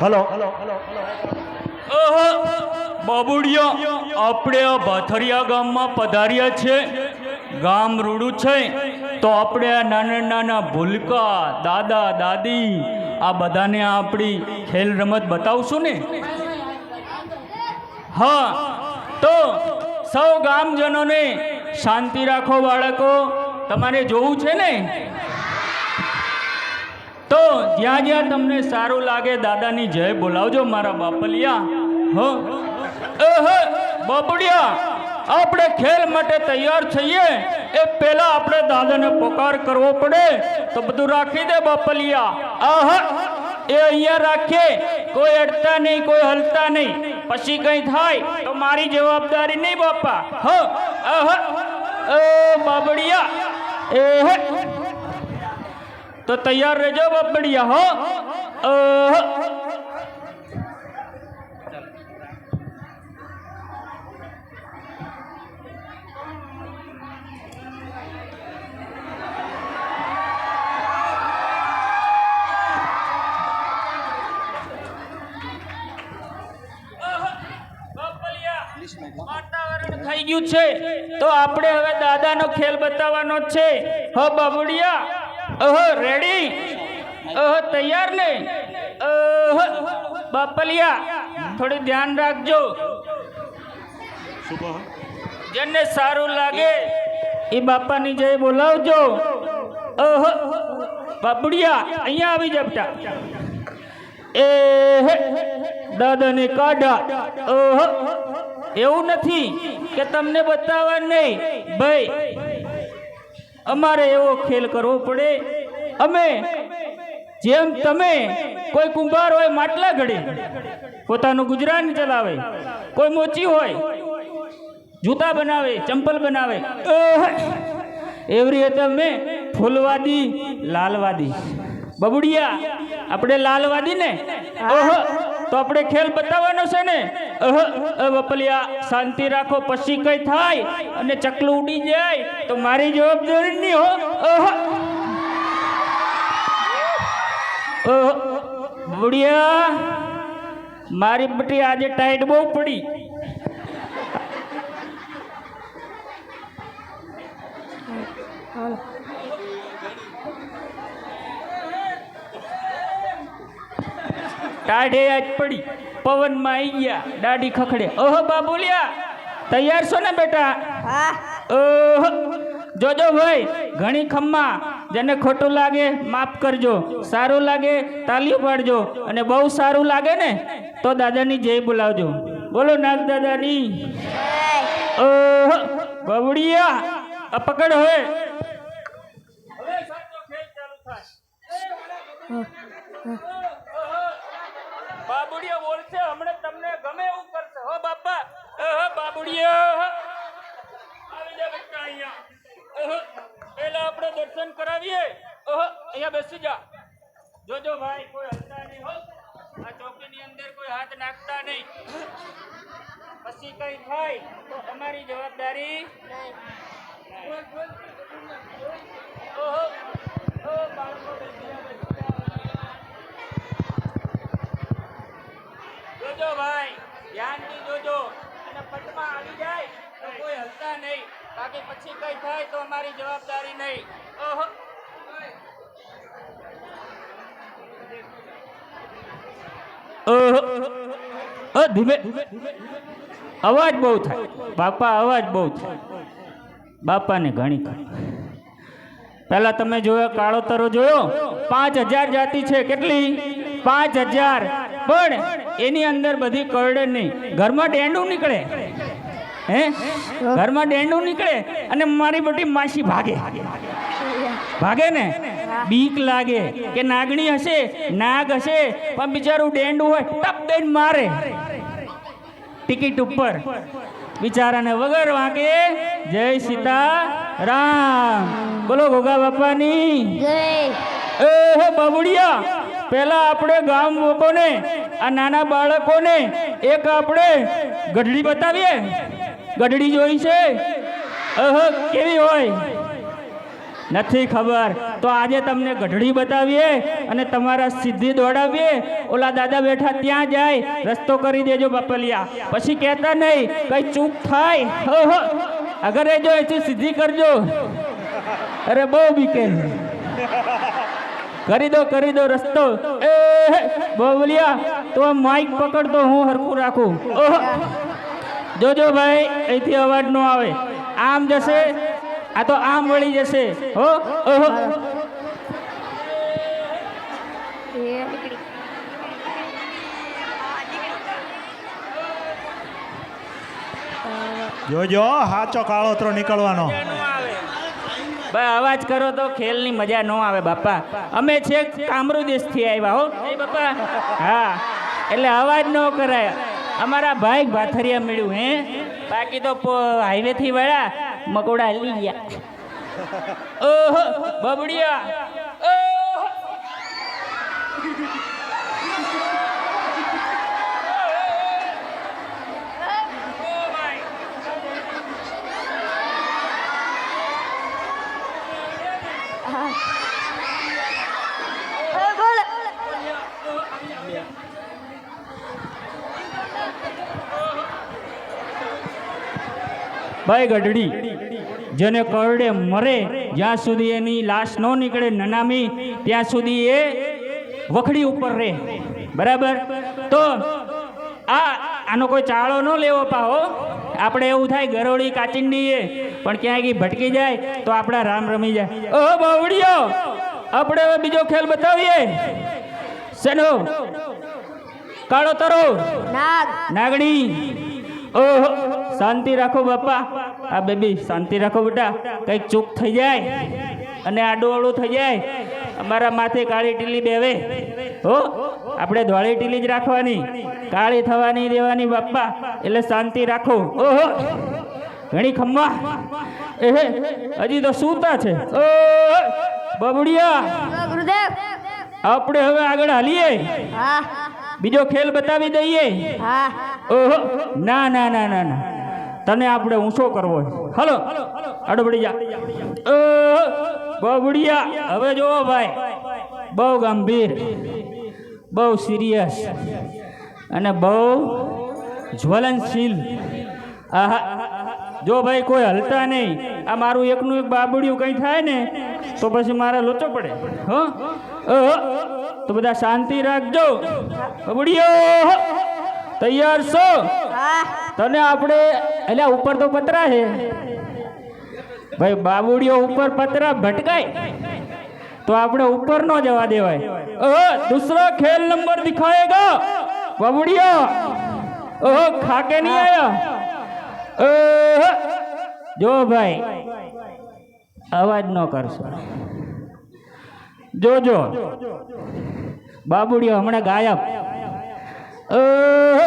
Hello. Hello hello બાબુડિયા આપણે આ ભાથરિયા ગામમાં પધાર્યા છે. ગામ રૂડું છે. તો આપણે આ નાના નાના ભૂલકા, દાદા, દાદી, આ બધાને આપણી ખેલ રમત બતાવશું ને? હા, તો સૌ ગામજનોને શાંતિ રાખો બાળકો, તમારે જોવું છે ને? તો જ્યાં જ્યાં તમને સારું લાગે દાદાની જય બોલાવજો મારા બાપલિયા, હ? બાપડિયા આપણે ખેલ માટે તૈયાર થઈએ, એ પહેલા આપણે દાદાને પોકાર કરવો પડે. તો બધું રાખી દે બાપલિયા. આહ. એ અહીંયા રાખીએ કોઈ અડતા નહીં, કોઈ હલતા નહીં. પછી કંઈ થાય, તો મારી જવાબદારી નહીં બાપા. હ. આહ. ઓ બાબડિયા. એ તો તૈયાર રહેજો બાપડિયા હો. અહ. વાતાવરણ થઈ ગયું છે તો આપણે હવે દાદાનો ખેલ બતાવવાનો છે. હ બાબુડિયા અહ રેડી અહ તૈયાર ને અહ બાપલિયા થોડી ધ્યાન રાખજો. જેને સારું લાગે એ બાપાની જય બોલાવજો. અહ બાબુડિયા અહીંયા આવી જા બેટા. એ દાદાને કાઢા. ઓહો એવું નથી કે તમને બતાવવા નહીં. ભાઈ, અમારે એવો ખેલ કરવો પડે. અમે જેમ તમે, કોઈ કુંભાર હોય, માટલા ઘડે, પોતાનું ગુજરાન ચલાવે. કોઈ મોચી હોય, જૂતા બનાવે, ચંપલ બનાવે. એવી રીતે અમે ફૂલવાદી, લાલવાદી. બબુડિયા, આપણે લાલવાદી ને ઓહો! તો આપણે ખેલ બતાવવાનો છે ને? વપલિયા, શાંતિ રાખો, પછી કઈ થાય અને ચકલું ઉડી જાય, તો મારી જવાબદારી નહીં હો બુડિયા મારી બટી આજે ટાઈટ બહુ પડી. ટાઢે આજ પડી. પવનમાં આવી ગયા. દાઢી ખખડે. ઓહો બાબુલિયા તૈયાર છો ને બેટા? હા. ઓહો જોજો ભાઈ ઘણી ખમ્મા. જેને ખોટું લાગે માફ કરજો. સારું લાગે તાલીઓ પાડજો. અને બહુ સારું લાગે ને તો દાદાની જય બોલાવજો. બોલો નાગ દાદાની. ઓહો બબડિયા આ પકડ હવે. હવે સાચો ખેલ ચાલુ થાય બાબુડિયા બોલશે હમણાં તમને ગમે એવું કરશે હો બાપા અહ, બાબુડિયા આવી જા બેટા અહીંયા અહ, પહેલા આપણે દર્શન કરાવીએ અહ, અહીંયા બેસી જા જોજો ભાઈ કોઈ હલતા નહીં હો આ ચોકીની અંદર કોઈ હાથ નાખતા નહીં પછી કઈ થાય તો અમારી જવાબદારી ઓહો, ઓહ, બાળકો બેસી જા, બેસી જા. જોજો ભાઈ ધ્યાનથી જોજો અને પટમાં આવી જાય તો કોઈ હલતા નહીં. બાકી પછી કઈ થાય તો અમારી જવાબદારી નહીં. ઓહો. અવાજ બહુ થાય. બાપા, અવાજ બહુ થાય. બાપાને ઘણી ઘણી તમે જોયો, કાળો તરો જોયો? પાંચ હજાર જાતિ છે. કેટલી? પાંચ હજાર. પણ એની અંદર બધી કરડે નહીં. ઘરમાં ડેંડું નીકળે. હે? ઘરમાં ડેંડું નીકળે અને મારી બધી માસી ભાગે. ભાગે ને? બીક લાગે કે નાગણી હશે નાગ હશે પણ બિચારું ડેંડું હોય ટપ દઈને મારે. ટિકિટ ઉપર. બિચારાને વગર વાંકે જય સીતા રામ બોલો ગોગા બાપાની. એ હે બબડિયા પહેલા આપણે ગામ લોકોને આ નાના બાળકોને એક આપણે ગઢડી બતાવીએ. ગઢડી જોઈ છે? અહ કેવી હોય? નથી ખબર. તો આજે તમને ગઢડી બતાવીએ અને તમારા સિદ્ધિ દોડાવીએ. ઓલા દાદા બેઠા ત્યાં જાય, રસ્તો કરી દેજો બપલિયા. પછી કહેતા નહીં, કઈ ચૂક થાય. ઓહો અગર એ જો એથી સિદ્ધિ કરજો. અરે બહુ બીકે. કરી દો કરી દો રસ્તો. એ બોલિયા તો માઇક પકડતો, હું હરખું રાખું. ઓહો જોજો ભાઈ અહીંથી અવાજ ન આવે. આમ જશે આ તો આમ વળી જશે. હો ઓહો જોજો હાચો કાળોતરો નીકળવાનો. ભાઈ અવાજ કરો તો ખેલની મજા ન આવે બાપા. અમે છેક કામરુ દેશથી આવ્યા હો. એ બાપા. હા એટલે અવાજ ન કરાય. અમારા ભાઈ ભાથરિયા મળ્યું, હે? બાકી તો હાઈવે થી વળ્યા મકોડા હલી ગયા. ઓહો, બબડિયા. ઓહો. ભાઈ ગઢડી જેને કરડે મરે જ્યાં સુધી એની લાશ ન નીકળે નનામી ત્યાં સુધી એ વખડી ઉપર રહે. બરાબર? તો આ આનો કોઈ ચાળો ન લેવો પાહો. આપણે એવું થાય ગરોળી કાચિંડી એ પણ ક્યાંય ભટકી જાય તો આપણા રામ રમી જાય. ઓ બાવડીઓ આપણે હવે બીજો ખેલ બતાવીએ. શેનો? કાળો તરો? નાગ. નાગણી. ઓહો. શાંતિ રાખો બાપા. આ બેબી શાંતિ રાખો બેટા. કંઈક ચૂક થઈ જાય અને આડું થઈ જાય. અમારા માથે કાળી ટીલી બેવે હો આપણે ધોળી ટીલી જ રાખવાની. કાળી થવાની દેવાની બાપા. એટલે શાંતિ રાખો. ઓહો. ઘણી ખમ્મા. હે હજી તો સૂતા છે. ઓહો બબડિયા. ગુરુદેવ. આપણે હવે આગળ હાલીએ. બીજો ખેલ બતાવી દઈએ. હા. ઓહો. ના ના ના ના ના. તને આપણે ઊંચો કરવો હલો. આડો પડી જા બબડિયા. હવે જોવો ભાઈ. બહુ ગંભીર. બહુ સિરિયસ. અને બહુ જ્વલનશીલ. આહા. જો ભાઈ કોઈ હલતા નહીં. આ મારું એકનું એક બાબડિયું કંઈ થાય ને, તો પછી મારે લોચો પડે. હો. તો બધા શાંતિ રાખજો. બબડિયો. તૈયાર છો? તને આપણે એટલે ઉપર તો પતરા છે ભાઈ બાબુડીઓ ઉપર પતરા ભટકાય. તો આપણે ઉપર ન જવા દેવાય. ઓહો દૂસરો ખેલ નંબર દિખાયેગા. બાબુડીઓ ઓહો ખાકે નહીં આયા ઓહો. જો ભાઈ અવાજ ન કરશો. જોજો બાબુડીઓ હમણાં ગાયબ. ओह,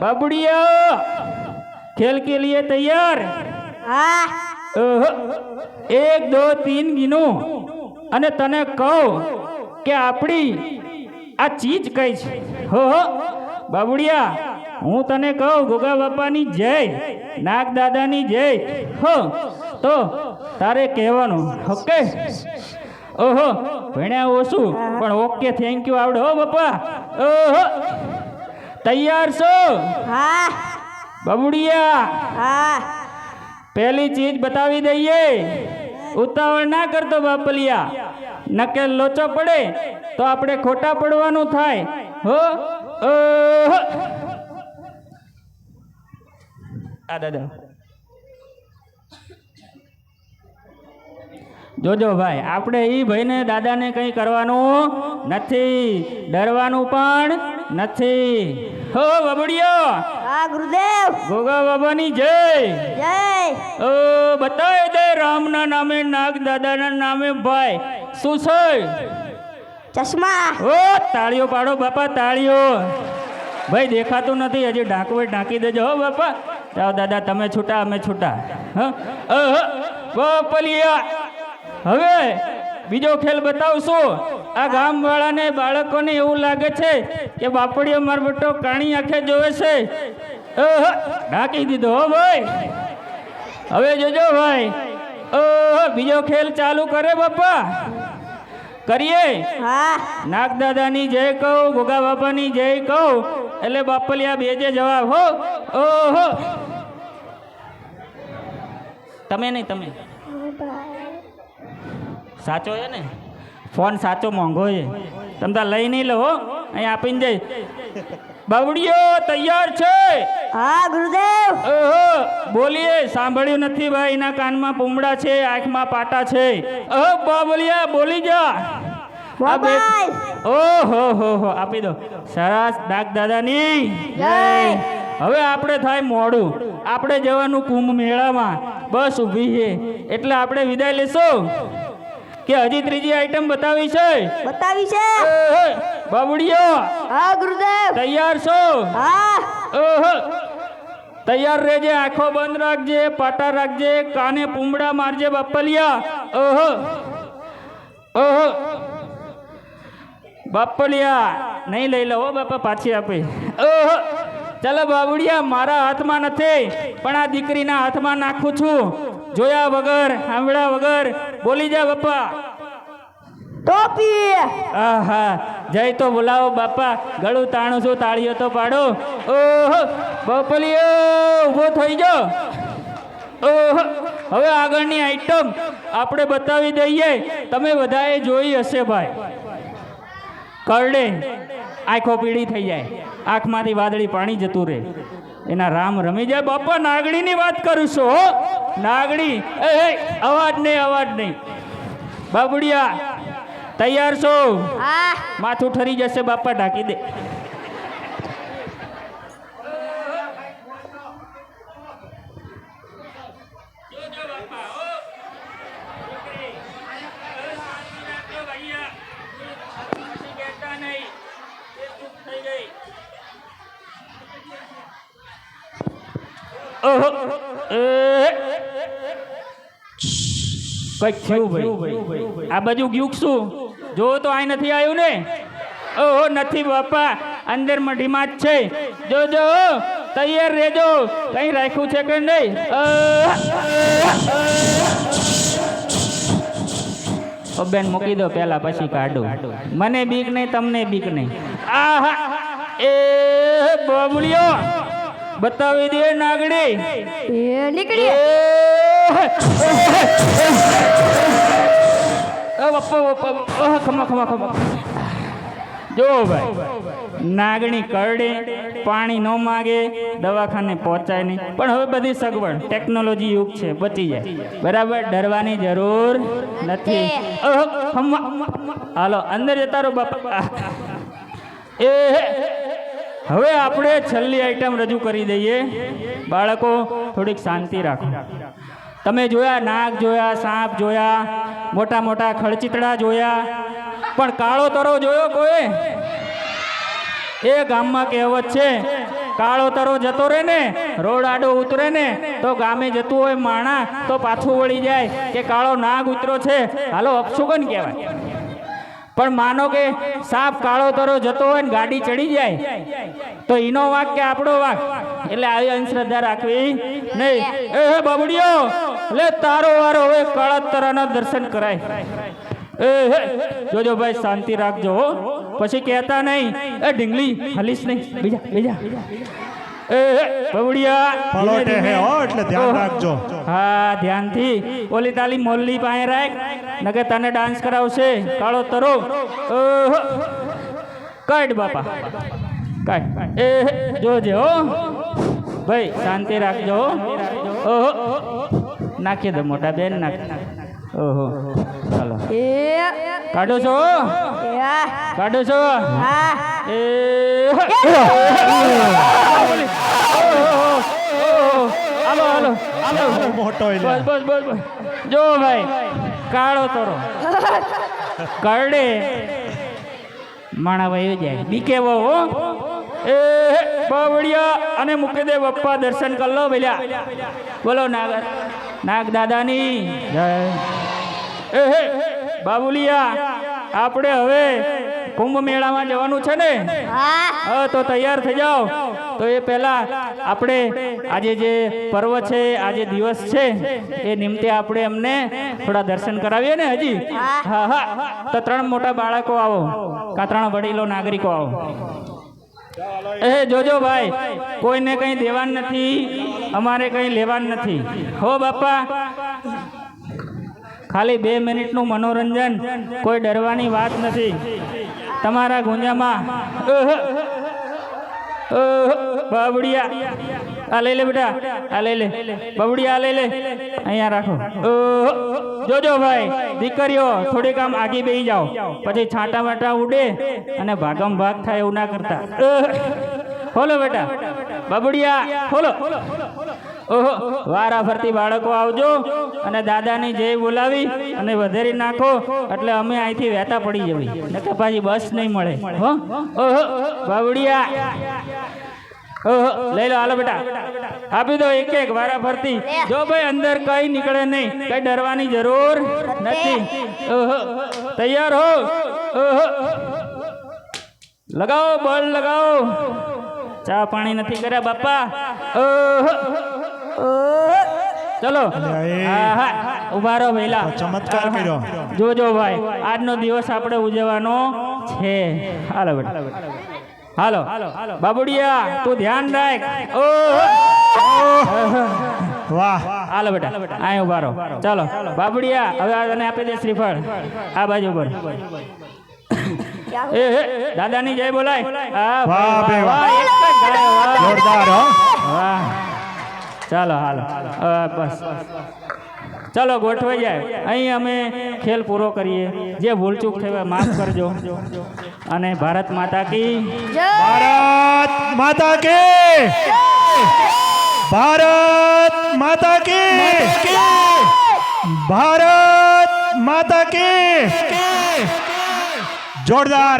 बाबुड़िया खेल के लिए तैयार હા ओह, એક દો તીન ગીનો અને તને કહું કે આપણી આ ચીજ કઈ છે હો હો, બાબુડિયા હું તને કહું ગોગા બાપાની જય નાગ દાદાની જય હો તો તારે કહેવાનું ઓકે ઓહો ભણ્યા ઓછું પણ ઓકે થેન્ક યુ આવડે હો બાપા ઓહો તૈયાર છો? હા. બબુડિયા હા. પહેલી ચીજ બતાવી દઈએ. ઉતાવળ ના કરતો બાપલિયા. નકે લોચો પડે તો આપણે ખોટા પડવાનું થાય. હો. આ દાદા. જોજો ભાઈ આપણે એ ભાઈને દાદાને કંઈ કરવાનું નથી ડરવાનું પણ નથી. હો બબડિયો હા ગુરુદેવ! ગોગા બાબાની જય! જય! ઓ બતાય દે રામના નામે નાગ દાદાના નામે ભાઈ. શું છે? ચશ્મા! ઓ તાળીઓ પાડો બાપા તાળીઓ. ભાઈ દેખાતું નથી હજી ઢાંકવે ઢાંકી દેજો હો બાપા. દાદા તમે છૂટા અમે છૂટા. હ? બાપલિયા હવે બીજો ખેલ બતાવશું. આ ગામવાળાને બાળકોને એવું લાગે છે કે બાપડીઓ મારો બેટો કાણી આંખે જોવે છે. ઓહો, ઢાંકી દીધો હો ભાઈ. હવે જોજો ભાઈ. ઓહો, બીજો ખેલ ચાલુ કરે બાપા. કરીએ? નાગ દાદાની જય કહું ગોગા બાપાની જય કહું એટલે બાપલિયા બે જે જવાબ હો. ઓહો. તમે નહીં તમે. સાચો છે ને? ફોન સાચો મોંઘો છે. તમે તાર લઈ નહીં લો હો. અહીં આપીને જઈ. બાવડીઓ તૈયાર છે. હા ગુરુદેવ. ઓહો બોલીએ સાંભળ્યું નથી ભાઈ એના કાનમાં પૂમડા છે આંખમાં પાટા છે. ઓહ બાબલિયા બોલી જા. ઓહો હો હો આપી દો. સરસ ડાક દાદાની. જય. હવે આપણે થાય મોડું. આપણે જવાનું કુંભ મેળામાં. બસ ઊભી છે. એટલે આપણે વિદાય લેશું. કે હજી ત્રીજી આઈટમ બતાવી છે? બતાવી છે? બાબુડીઓ હા ગુરુદેવ. તૈયાર છો? હા. ઓહો તૈયાર રહેજે આંખો બંધ રાખજે પાટા રાખજે કાને પૂમડા મારજે બાપલિયા. ઓહો ઓહો બાપલિયા નહીં લઈ લો બાપા પાછી આપી. ઓહો ચાલો બાબુડિયા મારા હાથમાં નથી પણ આ દીકરીના હાથમાં નાખું છું. જોયા વગર સાંભળ્યા વગર બોલી જા બાપા. ટોપી. આહા જય તો બોલાવો બાપા. ગળું તાણું છું તાળીઓ તો પાડો? ઓહો બપલીઓ ઊભો થઈ જાઓ ઓહો હવે આગળની આઈટમ આપણે બતાવી દઈએ. તમે બધાએ જોઈ હશે ભાઈ. કરડે. આંખો પીળી થઈ જાય. આંખમાંથી વાદળી પાણી જતું રહે. એના રામ રમી જાય. બાપા નાગડીની વાત કરું છું હો. નાગડી એ એ, અવાજ નહીં અવાજ નહીં. બાબુડિયા તૈયાર છો? હા. માથું ઠરી જશે બાપા ઢાંકી દે. કંઈક થયું ભાઈ. આ બાજુ ગયું શું? જો તો આ નથી આવ્યું ને? ઓહો, નથી બાપા. અંદર મઢીમાં જ છે. જો જો તૈયાર રહેજો. કઈ રાખ્યું છે કે નહીં? બેન, મૂકી દો પહેલા, પછી કાઢો. મને બીક નહીં, તમને બીક નહીં. આહા, એ બબુલિયો બતાવી દે નાગડી એ નીકળી ખમા ખમા ખમા જો ભાઈ નાગણી કરડે પાણી ન માગે દવાખાને પહોંચાય નહીં પણ હવે બધી સગવડ ટેકનોલોજી યુગ છે બચી જાય બરાબર ડરવાની જરૂર નથી હાલો અંદર જતા રહો બાપા એ હવે આપણે છેલ્લી આઈટમ રજૂ કરી દઈએ. બાળકો, થોડીક શાંતિ રાખો. તમે જોયા, નાગ જોયા, સાપ જોયા, મોટા મોટા ખળચીતડા જોયા, પણ કાળો તરો જોયો કોઈ? એ ગામમાં કહેવત છે, કાળો તરો જતો રહે ને, રોડ આડો ઉતરે ને, તો ગામે જતું હોય માણા, તો પાછું વળી જાય કે કાળો નાગ ઉતરો છે. હાલો, અપશુગન કહેવાય. પણ માનો કે સાપ કાળો તરો જતો હોય ને ગાડી ચડી જાય તો એનો વાક કે આપણો વાક. એટલે આવી અંધશ્રદ્ધા રાખવી નહીં. એ. હે બાબુડીઓ લે તારો વારો હવે કાળા તરાના દર્શન કરાય. એ હે જોજો ભાઈ શાંતિ રાખજો. પછી કહેતા નહીં એ ઢીંગલી હલીશ નહીં. બીજા બીજા. એ હે પલોટે હે હો એટલે ધ્યાન રાખજો. હા ધ્યાનથી. ઓલી તાલી મોલ્લી પાસે રાખ નકે તને ડાન્સ કરાવશે. કાળો તરો. ઓહો. કાઢ બાપા. કાઢ. એ જોજે હો. ભાઈ શાંતિ રાખજો. ઓહો. નાખી દો મોટા બેન નાખ ઓહો. ચાલો એ. કાઢો છો? કાઢો છો? હા. એ. હાલો મોટો બસ બસ બસ જો ભાઈ કાળો તરો. કરડે. માણા ભાઈ જાય. બીકે હો. એ બાવળિયા અને મૂકી દે બપ્પા દર્શન કર લો ભેલ્યા બોલો નાગ નાગ દાદાની જય. એ હે બાબુલિયા આપણે હવે કુંભ મેળામાં જવાનું છે ને? હા. તો તૈયાર થઈ જાઓ. તો એ પહેલા આપણે આજે જે પર્વ છે આજે દિવસ છે એ નિમિત્તે આપણે એમને થોડા દર્શન કરાવીએ ને હજી? હા હા. તો ત્રણ મોટા બાળકો આવો. કા ત્રણ વડીલો નાગરિકો આવો. એ જોજો ભાઈ કોઈને કંઈ દેવાનું નથી અમારે કંઈ લેવાનું નથી. હો બાપા. ખાલી બે મિનિટનું મનોરંજન કોઈ ડરવાની વાત નથી. તમારા ગુંજામાં બાબડિયા આ લઈ લે બેટા, આ લઈ લે. બબડિયા આ લઈ લે. અહીંયા રાખો. જોજો ભાઈ, દીકરીઓ, થોડીક આમ આગી બેસી જાઓ. પછી છાંટા વાટા ઉડે અને ભાગમ ભાગ થાય એવું ના કરતા. ખોલો બેટા. બબડિયા ખોલો. ઓહો વારા ફરતી બાળકો આવજો અને દાદાની જય બોલાવી અને વધારી નાખો. એટલે અમે અહીંથી વહેતા પડી જવી નકર પાછી બસ નહીં મળે. હો? ઓહો બાવડિયા લઈ લો, હાલો બેટા. આપી દો એક એક વારા ફરતી જો ભાઈ અંદર કઈ નીકળે નહીં, કઈ ડરવાની જરૂર નથી. ઓહો, તૈયાર હો. ઓહો. લગાવો, બળ લગાવો. ચા પાણી નથી કર્યા, બાપા. ઓહો. ચલો. ઊભા રહો મહિલા. ચમત્કાર કર્યો. જોજો ભાઈ આજનો દિવસ આપણે ઉજવવાનો છે. હાલો બેટા. હાલો બાબુડિયા તું ધ્યાન રાખ. ઓહો વાહ. હાલો બેટા. અહીં ઊભા રહો. ચાલો. બાબુડિયા હવે તને આપી દે શ્રીફળ આ બાજુ પર એ હે, દાદાની જય બોલાય. હા વાહ વાહ. જોરદાર હો. વાહ. ચાલો હાલો. બસ. ચાલો ગોઠવાઈ જાય. અહીં અમે ખેલ પૂરો કરીએ. જે ભૂલચૂક થયો માફ કરજો. અને ભારત માતા કી ભારત માતા કી! ભારત માતા કી! ભારત માતા કી! જોરદાર!